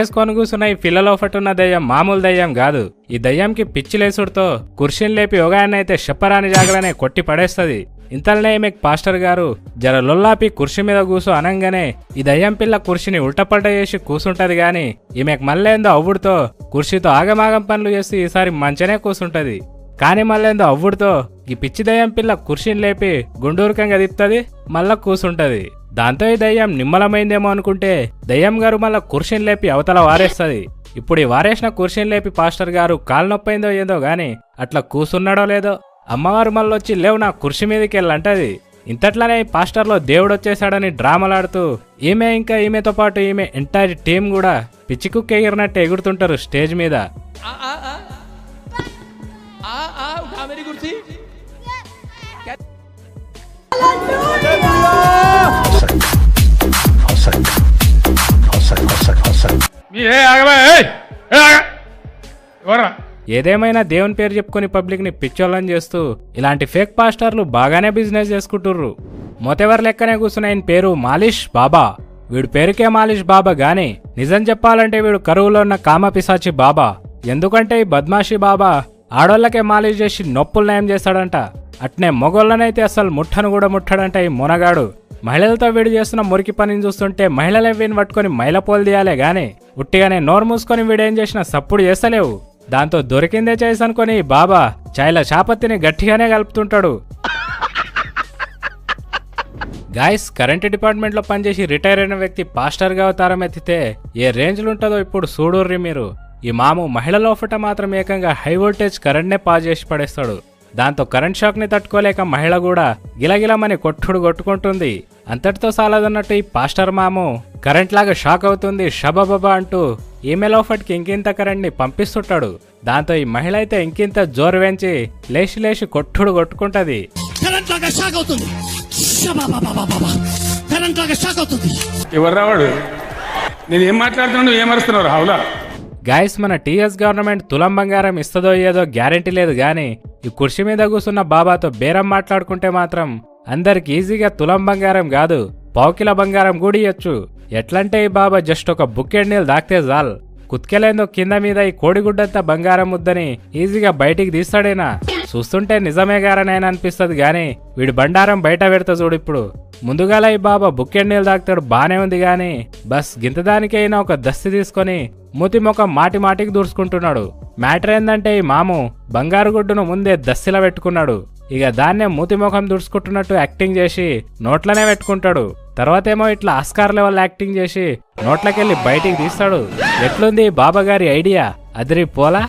వేసుకొని కూర్చున్న ఈ పిల్లలో ఒకటున్న దయ్యం మామూలు దయ్యం కాదు. ఈ దయ్యంకి పిచ్చిలేసుడుతో కుర్చీని లేపి అయితే చెప్పరాని జాగలనే కొట్టి పడేస్తది. ఇంతలోనే మీకు పాస్టర్ గారు జర లొల్లాపి కుర్చీ మీద కూసు అనంగానే ఈ దయ్యం పిల్ల కుర్చీని ఉల్టపల్ట చేసి కూసుంటది గాని ఈమెకు మళ్ళేందో అవ్వుడుతో కుర్చీతో ఆగమాగం పనులు చేసి ఈసారి మంచనే కూసుంటది. కానీ మళ్ళేందో అవ్వుడుతో ఈ పిచ్చి దయ్యం పిల్ల కుర్చీని లేపి గుండూరుకంగా తిప్పుతుంది మళ్ళా కూసుంటది. దాంతో ఈ దయ్యం నిమ్మలమైందేమో అనుకుంటే దయ్యం గారు మళ్ళా కుర్చీని లేపి అవతల వారేస్తుంది. ఇప్పుడు ఈ వారేసిన కుర్చీని లేపి పాస్టర్ గారు కాలు నొప్పైందో ఏదో గాని అట్లా కూసున్నాడో లేదో అమ్మవారు మళ్ళొచ్చి లేవు నా కుర్చీ మీదకి వెళ్ళంటది ఇంతట్లోనే పాస్టర్లో దేవుడు వచ్చేసాడని డ్రామాలాడుతూ ఈమె ఇంకా ఈమెతో పాటు ఈమె ఎంటైర్ టీం కూడా పిచ్చి కుక్క ఎగిరినట్టు ఎగురుతుంటారు స్టేజ్ మీద. ఏదేమైనా దేవుని పేరు చెప్పుకొని పబ్లిక్ని పిచ్చోళ్ళని చేస్తూ ఇలాంటి ఫేక్ పాస్టర్లు బాగానే బిజినెస్ చేసుకుంటుర్రు. మొతెవరి లెక్కనే కూర్చున్న ఆయన పేరు మాలిష్ బాబా. వీడు పేరుకే మాలిష్ బాబా గాని నిజం చెప్పాలంటే వీడు కరువులో ఉన్న కామ పిశాచి బాబా. ఎందుకంటే ఈ బద్మాషి బాబా ఆడోళ్ళకే మాలిష్ చేసి నొప్పులు నయం చేస్తాడంట. అట్నే మొగోళ్ళనైతే అసలు ముట్టను కూడా ముట్టాడంటే ఈ మునగాడు. మహిళలతో వీడు చేస్తున్న మురికి పనిని చూస్తుంటే మహిళలే వీని పట్టుకొని మైలపోలు తీయాలే గాని ఉట్టిగానే నోరు మూసుకొని వీడేం చేసినా సప్పుడు చేస్తలేవు. దాంతో దొరికిందే చేసి అనుకొని బాబా చైల చాపత్తిని గట్టిగానే కలుపుతుంటాడు. గాయస్ కరెంట్ డిపార్ట్మెంట్లో పనిచేసి రిటైర్ అయిన వ్యక్తి పాస్టర్గా అవతారం ఎత్తితే ఏ రేంజ్ ఉంటుందో ఇప్పుడు చూడుర్రి మీరు. ఈ మాము మహిళ లోపట మాత్రం ఏకంగా హై వోల్టేజ్ కరెంట్నే పాస్ చేసి పడేస్తాడు. దాంతో కరెంట్ షాక్ని తట్టుకోలేక మహిళ కూడా గిలగిలమని కొట్టుడు కొట్టుకుంటుంది. అంతటితో సాలదన్నట్టు ఈ పాస్టర్ మాము కరెంట్ లాగా షాక్ అవుతుంది షబబబా అంటూ ఈమె లోఫట్కి ఇంకింత కరెంట్ని పంపిస్తుంటాడు. దాంతో ఈ మహిళ అయితే ఇంకింత జోరు వెంచి లేచి లేచి కొట్టుడు కొట్టుకుంటది. కరెంట్ లాగా షాక్ అవుతుంది. షబాబాబాబాబా. కరెంట్ లాగా షాక్ అవుతుంది. ఎవర్రా వాడు నేను ఏం మాట్లాడుతున్నాను ఏం అరుస్తున్నావు హౌలా గాయస్ మన టీఎస్ గవర్నమెంట్ తులం బంగారం ఇస్తుందో ఏదో గ్యారంటీ లేదు గాని ఈ కుర్చీ మీద కూర్చున్న బాబాతో బేరం మాట్లాడుకుంటే మాత్రం అందరికి ఈజీగా తులం బంగారం కాదు పావుకిల బంగారం కూడా ఇయ్యొచ్చు. ఎట్లంటే ఈ బాబా జస్ట్ ఒక బుక్కెడ్ నీళ్ళు దాక్తే జాల్ కుత్కెలేందో కింద మీద ఈ కోడిగుడ్డంతా బంగారం ముద్దని ఈజీగా బయటికి తీస్తాడేనా? చూస్తుంటే నిజమే గారనైనా అనిపిస్తుంది గాని వీడి బండారం బయట పెడతా చూడు ఇప్పుడు. ముందుగాల ఈ బాబా బుక్కెడ్ నీళ్ళు తాగుతాడు బానే ఉంది గాని బస్ గింతదానికైనా ఒక దస్తి తీసుకొని మూతి ముఖం మాటి మాటికి దూర్చుకుంటున్నాడు. మ్యాటర్ ఏందంటే ఈ మాము బంగారు గుడ్డును ముందే దస్సిలా పెట్టుకున్నాడు. ఇక దాన్నే మూతి ముఖం దుడుచుకుంటున్నట్టు యాక్టింగ్ చేసి నోట్లనే పెట్టుకుంటాడు. తర్వాత ఏమో ఇట్లా ఆస్కార్ లెవెల్ యాక్టింగ్ చేసి నోట్లకెళ్ళి బయటికి తీస్తాడు. ఎట్లుంది బాబాగారి ఐడియా? అదిరి పోలా